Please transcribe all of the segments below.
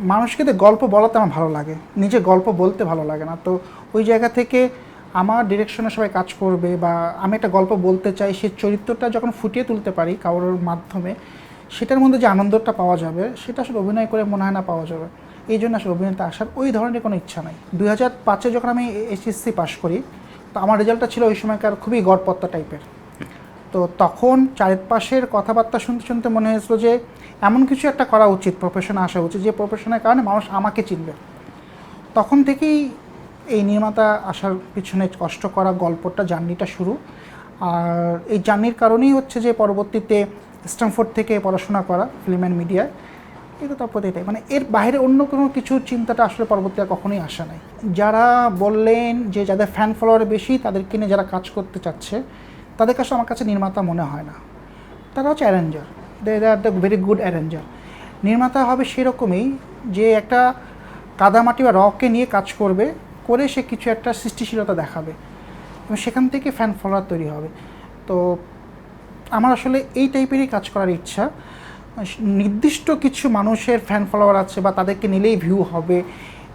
মানুষকে তো গল্প বলাতে আমার ভালো লাগে। নিজে গল্প বলতে ভালো লাগে না। তো ওই জায়গা থেকে আমার ডিরেকশনে সবাই কাজ করবে বা আমি একটা গল্প বলতে চাই সে চরিত্রটা যখন ফুটিয়ে তুলতে পারি কারোর মাধ্যমে, সেটার মধ্যে যে আনন্দটা পাওয়া যাবে, সেটা আসলে অভিনয় করে মনে হয় না পাওয়া যাবে। এই জন্য আসলে অভিনেতা আসার ওই ধরনের কোনো ইচ্ছা নাই। দুই হাজার পাঁচে যখন আমি এইচএসসি পাশ করি, তো আমার রেজাল্টটা ছিল ওই সময়কার খুবই গড়পত্তা টাইপের তো তখন চারিপাশের কথাবার্তা শুনতে শুনতে মনে হয়েছিল যে এমন কিছু একটা করা উচিত প্রফেশনে আসা উচিত, যে প্রফেশনের কারণে মানুষ আমাকে চিনবে। তখন থেকেই এই নির্মাতা আসার পিছনে কষ্ট করা গল্পটা, জার্নিটা শুরু। আর এই জার্নির কারণেই হচ্ছে যে পরবর্তীতে স্ট্যানফোর্ড থেকে পড়াশোনা করা ফিল্ম অ্যান্ড মিডিয়ায় এটা তারপর এটাই। মানে এর বাইরে অন্য কোনো কিছু চিন্তাটা আসলে পরবর্তীতে কখনোই আসা নাই। যারা বললেন যে যাদের ফ্যান ফলোয়ার বেশি, তাদেরকে নিয়ে যারা কাজ করতে চাচ্ছে তাদের কাছে আমার কাছে নির্মাতা মনে হয় না। তারা হচ্ছে arranger. They are the very good arranger নির্মাতা হবে সেরকমই যে একটা কাদামাটি বা রককে নিয়ে কাজ করবে, করে সে কিছু একটা সৃষ্টিশীলতা দেখাবে এবং সেখান থেকে ফ্যান ফলোয়ার তৈরি হবে। তো আমার আসলে এই টাইপেরই কাজ করার ইচ্ছা। নির্দিষ্ট কিছু মানুষের ফ্যান ফলোয়ার আছে বা তাদেরকে নিলেই ভিউ হবে।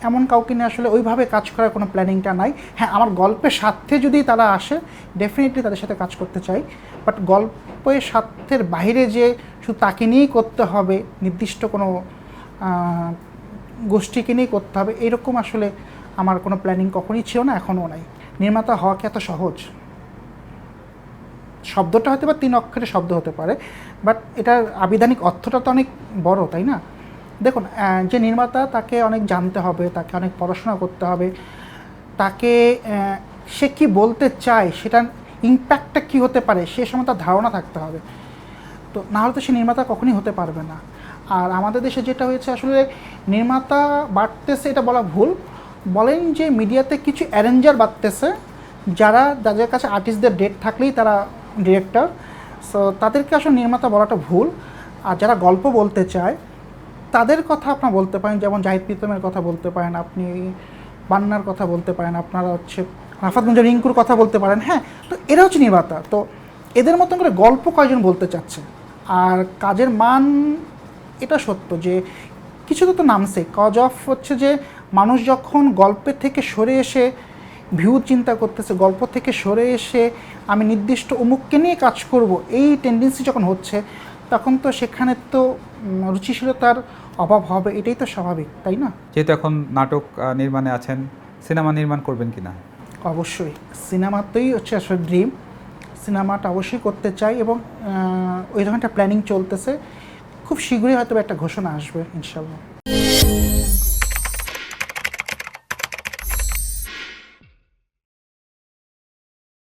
এমন কাউকে নিয়ে আসলে ওইভাবে কাজ করার কোনো প্ল্যানিংটা নাই। হ্যাঁ আমার গল্পের স্বার্থে যদি তারা আসে ডেফিনেটলি তাদের সাথে কাজ করতে চাই। বাট গল্পের স্বার্থের বাইরে যে শুধু তাকে নিয়েই করতে হবে, নির্দিষ্ট কোনো গোষ্ঠীকে নিয়েই করতে হবে, এরকম আসলে আমার কোনো প্ল্যানিং কখনই ছিল না, এখনও নাই। নির্মাতা হওয়া কি এত সহজ? শব্দটা হয়তো বা তিন অক্ষরের শব্দ হতে পারে বাট এটার আবিধানিক অর্থটা তো অনেক বড়, তাই না? দেখুন যে নির্মাতা তাকে অনেক জানতে হবে, তাকে অনেক পড়াশোনা করতে হবে। তাকে সে কি বলতে চায়, সেটার ইম্প্যাক্টটা কী হতে পারে, সে সময় তার ধারণা থাকতে হবে। তো না হলে তো সে নির্মাতা কখনই হতে পারবে না। আর আমাদের দেশে যেটা হয়েছে, আসলে নির্মাতা বাড়তেছে, এটা বলা ভুল। বলেন যে মিডিয়াতে কিছু অ্যারেঞ্জার বাড়তেছে, যারা, যাদের কাছে আর্টিস্টদের ডেট থাকলেই তারা ডিরেক্টর সো তাদেরকে আসলে নির্মাতা বলাটা ভুল। আর যারা গল্প বলতে চায় তাদের কথা আপনার বলতে পারেন, যেমন জাহিদ প্রীতমের কথা বলতে পারেন, আপনি বান্নার কথা বলতে পারেন, আপনারা হচ্ছে রাফাত রাফাতগঞ্জ রিঙ্কুর কথা বলতে পারেন হ্যাঁ তো এরা হচ্ছে নির্মাতা। তো এদের মতন করে গল্প কয়জন বলতে চাচ্ছে আর কাজের মান, এটা সত্য যে কিছু তো তো নামছে। কজ অফ হচ্ছে যে মানুষ যখন গল্পের থেকে সরে এসে ভিউ চিন্তা করতেছে, গল্প থেকে সরে এসে আমি নির্দিষ্ট অমুককে নিয়ে কাজ করব, এই টেন্ডেন্সি যখন হচ্ছে তখন তো সেখানে তো রুচিশীলতার অভাব হবে এটাই তো স্বাভাবিক তাই না? যেহেতু এখন নাটক নির্মাণে আছেন সিনেমা নির্মাণ করবেন কি না অবশ্যই সিনেমাতেই হচ্ছে আসলে ড্রিম সিনেমাটা অবশ্যই করতে চাই এবং ওই ধরনের প্ল্যানিং চলতেছে খুব শীঘ্রই হয়তো একটা ঘোষণা আসবে ইনশাল্লাহ।